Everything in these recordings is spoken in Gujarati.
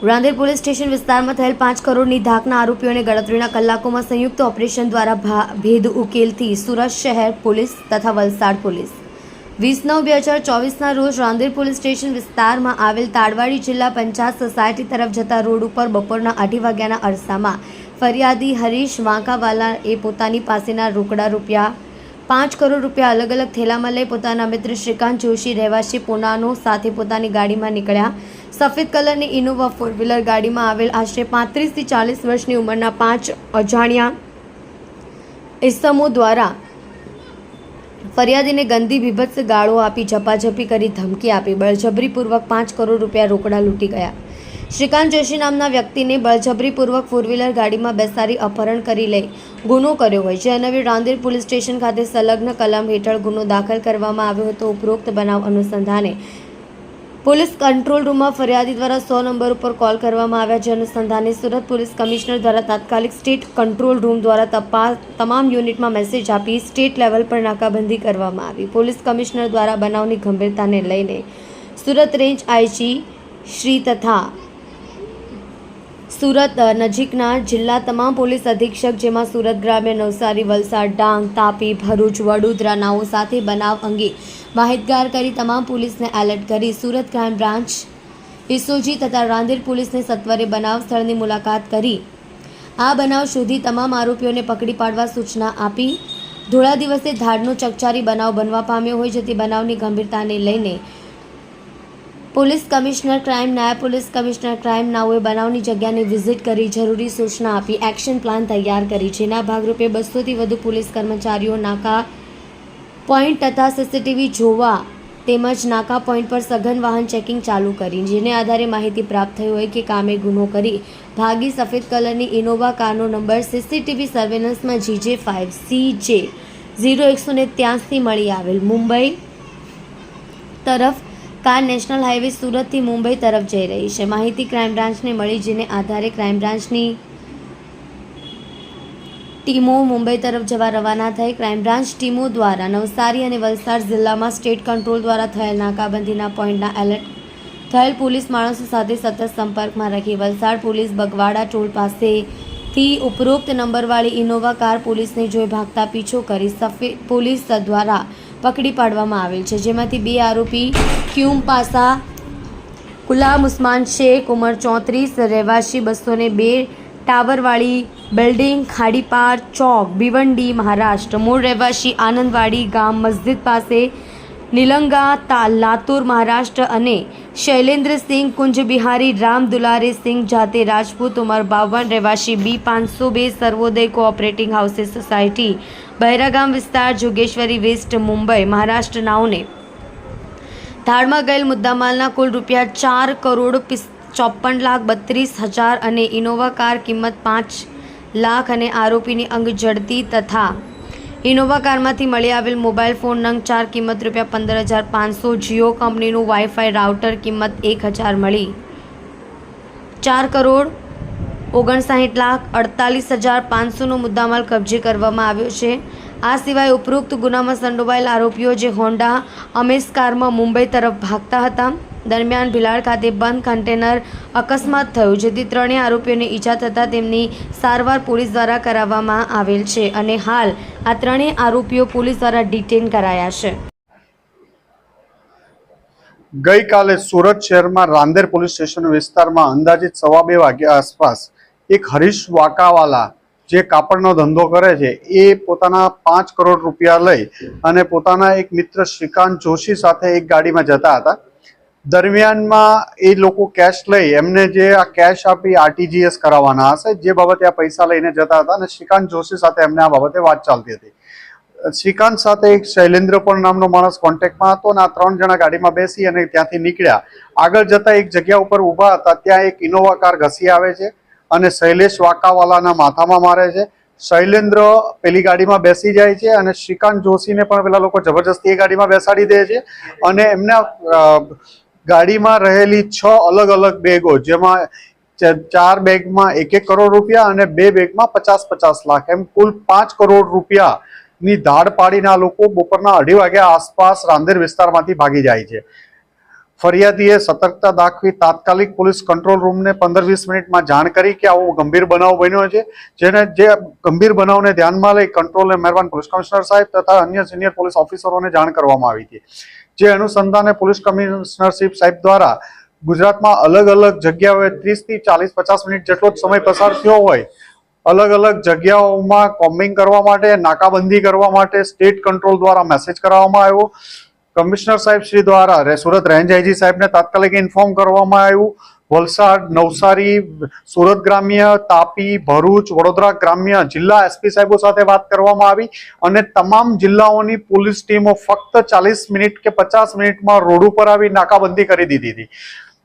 રાંદેર પોલીસ સ્ટેશન વિસ્તારમાં થયેલ પાંચ કરોડની ધાકના આરોપીઓને ગણતરીના કલાકોમાં સંયુક્ત ઓપરેશન દ્વારા ભેદ ઉકેલથી સુરત શહેર પોલીસ તથા વલસાડ પોલીસ. વીસ નવ બે હજાર ચોવીસના રોજ રાંદેર પોલીસ સ્ટેશન વિસ્તારમાં આવેલ તાડવાડી જિલ્લા પંચાયત સોસાયટી તરફ જતા રોડ ઉપર બપોરના અઢી વાગ્યાના અરસામાં ફરિયાદી હરીશ વાંકાવાલા એ પોતાની પાસેના રોકડા રૂપિયા, પાંચ કરોડ રૂપિયા અલગ અલગ થેલામાં લઈ પોતાના મિત્ર શ્રીકાંત જોશી રહેવાસી પુનાનો સાથે પોતાની ગાડીમાં નીકળ્યા સફેદ કલરની ઇનોવા ફોર વ્હીલર ગાડીમાં આવેલ આશરે પાંત્રીસથી ચાલીસ વર્ષની ઉંમરના પાંચ અજાણ્યા ઇસમો દ્વારા ફરિયાદીને ગંદી બીભત્સ ગાળો આપી ઝપાઝપી કરી ધમકી આપી. બળજબરીપૂર્વક પાંચ કરોડ રૂપિયા રોકડા લૂંટી ગયા. શ્રીકાંત જોશી નામના વ્યક્તિને બળજબરીપૂર્વક ફોર વ્હીલર ગાડીમાં બેસાડી અપહરણ કરી લઈ ગુનો કર્યો હોય. જે અન્વયે રાંદેર પોલીસ સ્ટેશન ખાતે સંલગ્ન કલમ હેઠળ ગુનો દાખલ કરવામાં આવ્યો હતો. ઉપરોક્ત બનાવ અનુસંધાને પોલીસ કંટ્રોલ રૂમમાં ફરિયાદી દ્વારા સો નંબર ઉપર કોલ કરવામાં આવ્યા જે અનુસંધાને સુરત પોલીસ કમિશનર દ્વારા તાત્કાલિક સ્ટેટ કંટ્રોલ રૂમ દ્વારા તપાસ તમામ યુનિટમાં મેસેજ આપી સ્ટેટ લેવલ પર નાકાબંધી કરવામાં આવી. પોલીસ કમિશનર દ્વારા બનાવની ગંભીરતાને લઈને સુરત રેન્જ આઈજી શ્રી તથા સુરત નજીકના જિલ્લા તમામ પોલીસ અધિક્ષક, જેમાં સુરત ગ્રામ્ય નવસારી, વલસાડ, ડાંગ, તાપી, ભરૂચ, વડોદરા, નાઓ સાથે બનાવ અંગે માહિતગાર કરી તમામ પોલીસને એલર્ટ કરી સુરત ક્રાઇમ બ્રાન્ચ ઇસોજી તથા રાંદેર પોલીસને સત્વરે બનાવ સ્થળની મુલાકાત કરી. આ બનાવ શોધી તમામ આરોપીઓને પકડી પાડવા સૂચના આપી. ધોળા દિવસે ધાડનો ચકચારી બનાવ બનવા પામ્યો હોય, જેથી બનાવની ગંભીરતાને લઈને પોલીસ કમિશનર ક્રાઇમ, નાયબ પોલીસ કમિશનર ક્રાઇમ નાઓએ બનાવની જગ્યાની વિઝિટ કરી જરૂરી સૂચના આપી, એક્શન પ્લાન તૈયાર કરી જેના ભાગરૂપે બસોથી વધુ પોલીસ કર્મચારીઓ નાકા પોઈન્ટ તથા સીસીટીવી જોવા તેમજ નાકા પોઈન્ટ પર સઘન વાહન ચેકિંગ ચાલુ કરી, જેને આધારે માહિતી પ્રાપ્ત થઈ હોય કે કામે ગુનો કરી. ભાગી સફેદ કલરની ઇનોવા કારનો number CCTV સર્વેલન્સમાં GJ five C J zero એકસો ને ત્યાંસી મળી આવેલ. મુંબઈ તરફ કાર નેશનલ હાઈવે સુરતથી મુંબઈ તરફ જઈ રહી છે. માહિતી ક્રાઇમ બ્રાન્ચને મળી, જેને આધારે ક્રાઇમ બ્રાન્ચની ટીમો મુંબઈ તરફ જવા રવાના થઈ. ક્રાઇમ બ્રાન્ચ ટીમો દ્વારા નવસારી અને વલસાડ જિલ્લામાં સ્ટેટ કંટ્રોલ દ્વારા થયેલ નાકાબંધીના પોઈન્ટના એલર્ટ, થયેલ પોલીસ માણસો સાથે સતત સંપર્કમાં રાખી. વલસાડ પોલીસ બગવાડા ટોલ પાસેથી ઉપરોક્ત નંબરવાળી ઇનોવા કાર પોલીસને જોઈ ભાગતા પીછો કરી. સફેદ પોલીસ દ્વારા પકડી પાડવામાં આવેલ છે. જેમાંથી બે આરોપી ક્યુમ પાસા ગુલામ ઉસ્માન શેખ ઉંમર ચોત્રીસ, રહેવાસી બસો ને બે, ટાવરવાળી બિલ્ડિંગ ખાડીપાર ચોક, ભીવંડી, મહારાષ્ટ્ર. મૂળ રહેવાસી આનંદવાડી ગામ મસ્જિદ પાસે નિલંગા તાલ, લાતુર, મહારાષ્ટ્ર અને શૈલેન્દ્રસિંહ કુંજ બિહારી રામ દુલારે સિંહ જાતે રાજપૂત, ઉંમર બાવન, રહેવાસી બી પાંચસો બે, Sarvodaya cooperating houses society Behragam વિસ્તાર, જોગેશ્વરી વેસ્ટ, મુંબઈ, મહારાષ્ટ્ર નાઓને ધાડમાં ગયેલ મુદ્દામાલના કુલ રૂપિયા ચાર કરોડ ચોપન લાખ બત્રીસ હજાર અને ઇનોવા કાર કિંમત પાંચ લાખ અને આરોપીની અંગ જડતી તથા ઇનોવા કારમાંથી મળી આવેલ મોબાઈલ ફોન નંગ ચાર કિંમત રૂપિયા પંદર હજાર પાંચસો જીઓ કંપનીનું વાઈફાઈ રાઉટર કિંમત એક હજાર મળી. ચાર કરોડ ઓગણસાઠ લાખ અડતાલીસ હજાર પાંચસોનો મુદ્દામાલ કબજે કરવામાં આવ્યો છે. આ સિવાય ઉપરોક્ત ગુનામાં સંડોવાયેલ આરોપીઓ જે હોન્ડા અમેસ કારમાં મુંબઈ તરફ ભાગતા હતા, દરમિયાન ભિલાડ ખાતે બંધ કન્ટેનર અકસ્માત થયો, જેથી ત્રણેય આરોપીઓને ઈજા થતાં તેમની સારવાર પોલીસ દ્વારા કરાવવામાં આવેલ છે અને હાલ આ ત્રણેય આરોપીઓ પોલીસ દ્વારા ડિટેન કરાયા છે. ગઈકાલે સુરત શહેરમાં રાંદેર પોલીસ સ્ટેશન વિસ્તારમાં અંદાજિત સવા બે વાગ્યા આસપાસ એક હરીશ વાકાવાલા જે કાપડનો ધંધો કરે છે, એ પોતાના પાંચ કરોડ રૂપિયા લઈ અને પોતાના એક મિત્ર શ્રીકાંત જોશી સાથે એક ગાડીમાં જતા હતા. દરમિયાનમાં એ લોકો કેશ લઈ એમને જે આ કેશ આપી આરટીજીએસ કરાવવાના હશે, જે બાબતે આ પૈસા લઈને જતા હતા અને શ્રીકાંત જોશી સાથે એમને આ બાબતે વાત ચાલતી હતી. શ્રીકાંત સાથે એક શૈલેન્દ્ર પણ નામનો માણસ કોન્ટેક્ટમાં હતો અને આ ત્રણ જણા ગાડીમાં બેસી અને ત્યાંથી નીકળ્યા. આગળ જતા એક જગ્યા ઉપર ઊભા હતા, ત્યાં એક ઇનોવા કાર ઘસી આવે છે. અને શૈલેષ વાકાવાલાના માથામાં મારે છે. શૈલેન્દ્ર પેલી ગાડીમાં બેસી જાય છે અને શ્રીકાંત જોશીને પણ પેલા લોકો જબરજસ્તી એ ગાડીમાં બેસાડી દે છે. અને એમના ગાડીમાં રહેલી છ અલગ અલગ બેગો, જેમાં ચાર બેગમાં એક એક કરોડ રૂપિયા અને બે બેગમાં પચાસ પચાસ લાખ, એમ કુલ પાંચ કરોડ રૂપિયા ની ધાડ પાડીને આ લોકો બપોરના અઢી વાગ્યા આસપાસ રાંદેર વિસ્તારમાંથી ભાગી જાય છે. ફરિયાદીએ સતર્કતા દાખવી તાત્કાલિક પોલીસ કંટ્રોલ રૂમને પંદર વીસ મિનિટમાં જાણ કરી કે આવો ગંભીર બનાવ બન્યો છે. જેને જે ગંભીર બનાવને ધ્યાનમાં લઈ કંટ્રોલ મહેરબાન પોલીસ કમિશનર સાહેબ તથા અન્ય સિનિયર પોલીસ ઓફિસરોને જાણ કરવામાં આવી હતી. જે અનુસંધાને પોલીસ કમિશનરશીપ સાહેબ દ્વારા ગુજરાતમાં અલગ અલગ જગ્યાઓએ ત્રીસથી ચાલીસ પચાસ મિનિટ જેટલો જ સમય પસાર થયો હોય, અલગ અલગ જગ્યાઓમાં કોમ્બિંગ કરવા માટે, નાકાબંધી કરવા માટે સ્ટેટ કંટ્રોલ દ્વારા મેસેજ કરવામાં આવ્યો. કમિશનર સાહેબ શ્રી દ્વારા સુરત રેન્જ આઈજી સાહેબને તાત્કાલિક ઇન્ફોર્મ કરવામાં આવ્યું. વલસાડ, નવસારી, સુરત ગ્રામ્ય, તાપી, ભરૂચ, વડોદરા ગ્રામ્ય જિલ્લા એસપી સાહેબો સાથે વાત કરવામાં આવી અને તમામ જિલ્લાઓની પોલીસ ટીમો ફક્ત ચાલીસ મિનિટ કે પચાસ મિનિટમાં રોડ ઉપર આવી નાકાબંધી કરી દીધી હતી.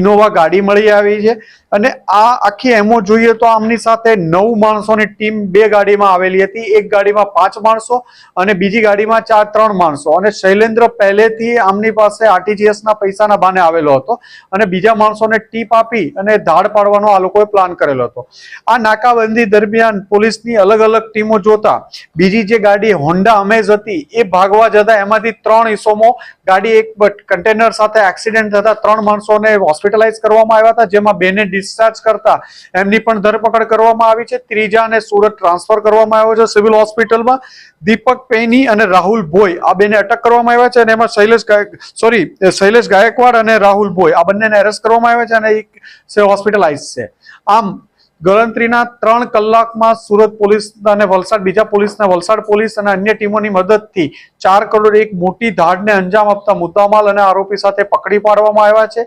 ઇનોવા ગાડી મળી આવી છે. અને આ આખી એમો જોઈએ તો આમની સાથે નવ માણસોની ટીમ બે ગાડીમાં આવેલી હતી. એક ગાડીમાં પાંચ માણસો અને બીજી ગાડીમાં ચાર ત્રણ માણસો. અને શૈલેન્દ્ર પહેલેથી આમની પાસે આરટીજીએસના પૈસાના બાને આવેલો હતો અને બીજા માણસોને ટીપ આપી અને ધાડ પાડવાનો આ લોકોએ પ્લાન કરેલો હતો. આ નાકાબંધી દરમિયાન પોલીસની અલગ અલગ ટીમો જોતા બીજી જે ગાડી હોન્ડા અમેઝ હતી એ ભાગવા જતા એમાંથી ત્રણ ઈસમો ગાડી એક કન્ટેનર સાથે એક્સિડન્ટ થતા ત્રણ માણસોને હોસ્પિટલાઇઝ કરવામાં આવ્યા હતા, જેમાં બેને ડિસ્ચાર્જ કરતા એમની પણ ધરપકડ કરવામાં આવી છે. ત્રીજાને સુરત ટ્રાન્સફર કરવામાં આવ્યો છે સિવિલ હોસ્પિટલમાં દીપક પેની અને રાહુલ ભોઈ આ બેને અટક કરવામાં આવ્યા છે અને એમાં શૈલેષ સોરી શૈલેષ ગાયકવાડ અને રાહુલ ભોઈ આ બંનેને એરેસ્ટ કરવામાં આવ્યા છે અને એક હોસ્પિટલાઇઝ છે. આમ ગણતરીના ત્રણ કલાકમાં સુરત પોલીસ અને વલસાડ, બીજા પોલીસના વલસાડ પોલીસ અને અન્ય ટીમોની મદદથી ચાર કરોડ એક મોટી ધાડને અંજામ આપતા મુદ્દામાલ અને આરોપી સાથે પકડી પાડવામાં આવ્યા છે.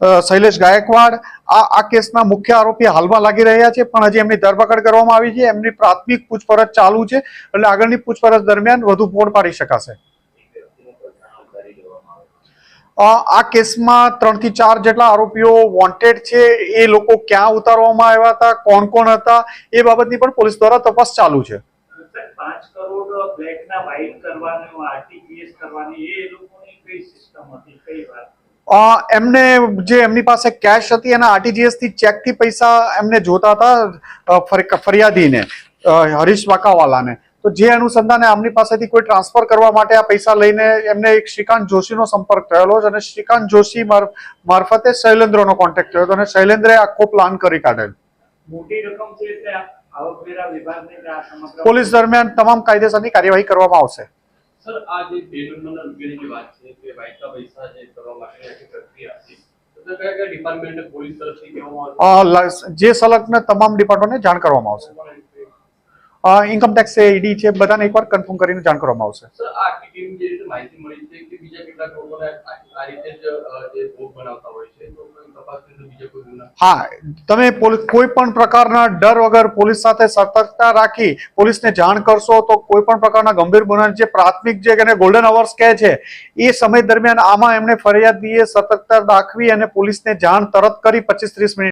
શૈલેષ ગાયકવાડ, આ આ કેસના મુખ્ય આરોપી હાલમાં લાગી રહ્યા છે, પણ હજી એમની ધરપકડ કરવામાં આવી છે, એમની પ્રાથમિક પૂછપરછ ચાલુ છે, એટલે આગળની પૂછપરછ દરમિયાન વધુ પોડ પાડી શકાશે. આ કેસમાં ત્રણથી ચાર જેટલા આરોપીઓ વોન્ટેડ છે, એ લોકો ક્યાં ઉતારવામાં આવ્યા હતા, કોણ કોણ હતા, એ બાબતની પણ પોલીસ દ્વારા તપાસ ચાલુ છે. કરવાનું, એ લોકોની કઈ સિસ્ટમ હતી? કઈ વાત? એમને જે એમની પાસે કેશ હતી એના આરટીજીએસથી ચેકથી પૈસા એમને જોતા હતા ફરિયાદીને હરીશ વાકાવાલાને. તો જે અનુસંધાને આમની પાસેથી કોઈ ટ્રાન્સફર કરવા માટે આ પૈસા લઈને એમને એક શ્રીકાંત જોશીનો સંપર્ક થયેલો છે અને શ્રીકાંત જોશી મારફતે શૈલેન્દ્રનો કોન્ટેક્ટ થયો હતો અને શૈલેન્દ્રે આખો પ્લાન કરી કાઢેલ. મોટી રકમ છે પોલીસ દરમિયાન તમામ કાયદેસરની કાર્યવાહી કરવામાં આવશે. સર આ જે બેનોના રૂપિયાની વાત છે કે વાયકા પૈસા જે કરવા માટેની પ્રક્રિયા લ- જે સંલગ્ન તમામ ડિપાર્ટમેન્ટને જાણ કરવામાં આવશે? ઇન્કમ ટેક્સ છે ઈડી છે બધાને એકવાર કન્ફર્મ કરીને જાણ કરવામાં આવશે. સર આખી ટીમ જે રીતે માહિતી મળી છે કે બીજા કેટલાક લોકોને આ આ રીતે જ જે ભોગ બનાવતા હોય છે તો કોઈ તપાસ તપાસ કરી તો બીજા કોઈ હા તમે કોઈ પણ પ્રકારના ડર વગર પોલીસ સાથે સતર્કતા રાખી પોલીસને જાણ કરશો તો કોઈ પણ પ્રકારના ગંભીર ગુના જે પ્રાથમિક જે એને ગોલ્ડન અવર્સ કહે છે એ સમય દરમિયાન આમાં એમણે ફરિયાદીએ સતર્કતા દાખવી અને પોલીસને જાણ તરત કરી પચીસ ત્રીસ મિનિટ